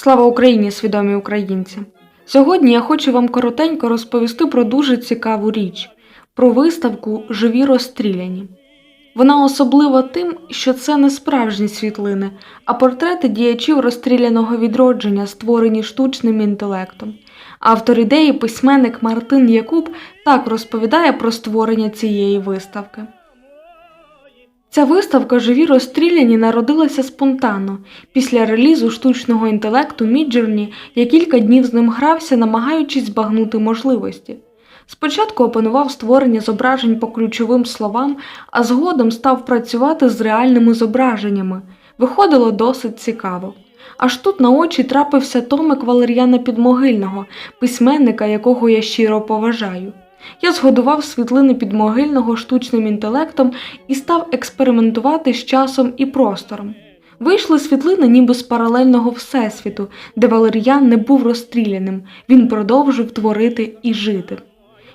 Слава Україні, свідомі українці! Сьогодні я хочу вам коротенько розповісти про дуже цікаву річ про виставку Живі розстріляні. Вона особлива тим, що це не справжні світлини, а портрети діячів розстріляного відродження, створені штучним інтелектом. Автор ідеї, письменник Мартин Якуб, так розповідає про створення цієї виставки. Ця виставка Живі розстріляні народилася спонтанно. Після релізу штучного інтелекту Міджерні я кілька днів з ним грався, намагаючись збагнути можливості. Спочатку опанував створення зображень по ключовим словам, а згодом став працювати з реальними зображеннями. Виходило досить цікаво. Аж тут на очі трапився томик Валер'яна Підмогильного, письменника, якого я щиро поважаю. Я згодував світлини підмогильного штучним інтелектом і став експериментувати з часом і простором. Вийшли світлини ніби з паралельного всесвіту, де Валер'ян не був розстріляним, він продовжив творити і жити.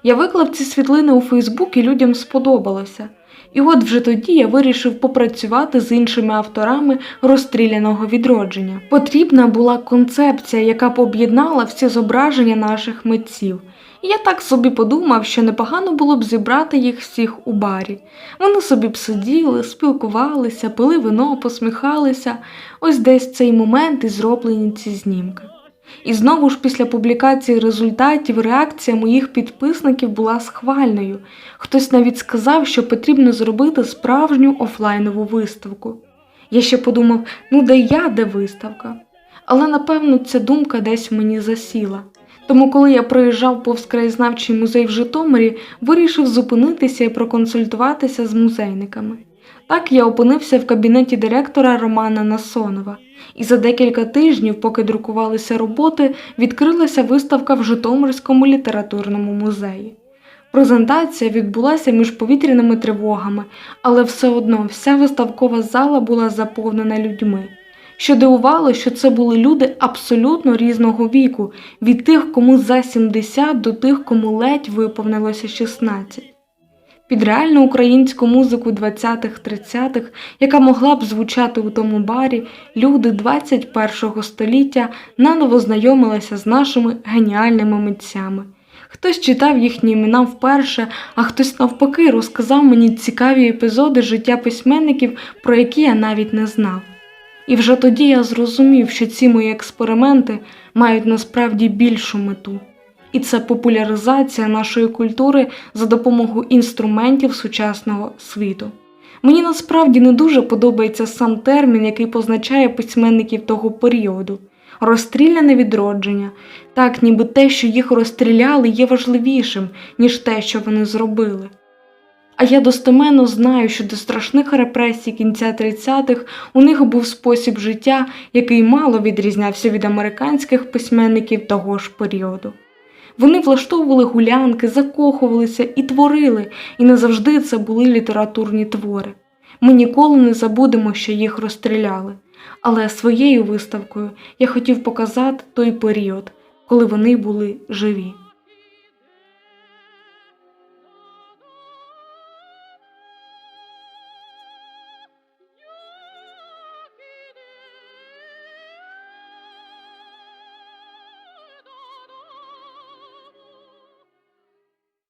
Я виклав ці світлини у Фейсбук і людям сподобалося. І от вже тоді я вирішив попрацювати з іншими авторами розстріляного відродження. Потрібна була концепція, яка б об'єднала всі зображення наших митців. І я так собі подумав, що непогано було б зібрати їх всіх у барі. Вони собі б сиділи, спілкувалися, пили вино, посміхалися. Ось десь цей момент і зроблені ці знімки. І знову ж після публікації результатів реакція моїх підписників була схвальною. Хтось навіть сказав, що потрібно зробити справжню офлайнову виставку. Я ще подумав, ну де я, де виставка. Але напевно ця думка десь мені засіла. Тому, коли я проїжджав повз краєзнавчий музей в Житомирі, вирішив зупинитися і проконсультуватися з музейниками. Так я опинився в кабінеті директора Романа Насонова, і за декілька тижнів, поки друкувалися роботи, відкрилася виставка в Житомирському літературному музеї. Презентація відбулася між повітряними тривогами, але все одно вся виставкова зала була заповнена людьми. Що дивувало, що це були люди абсолютно різного віку, від тих, кому за 70 до тих, кому ледь виповнилося 16. Під реальну українську музику 20-30-х, яка могла б звучати у тому барі, люди 21-го століття наново знайомилися з нашими геніальними митцями. Хтось читав їхні імена вперше, а хтось навпаки розказав мені цікаві епізоди життя письменників, про які я навіть не знав. І вже тоді я зрозумів, що ці мої експерименти мають насправді більшу мету. І це популяризація нашої культури за допомогою інструментів сучасного світу. Мені насправді не дуже подобається сам термін, який позначає письменників того періоду розстріляне відродження, так ніби те, що їх розстріляли, є важливішим, ніж те, що вони зробили. А я достеменно знаю, що до страшних репресій кінця 30-х у них був спосіб життя, який мало відрізнявся від американських письменників того ж періоду. Вони влаштовували гулянки, закохувалися і творили, і не завжди це були літературні твори. Ми ніколи не забудемо, що їх розстріляли. Але своєю виставкою я хотів показати той період, коли вони були живі.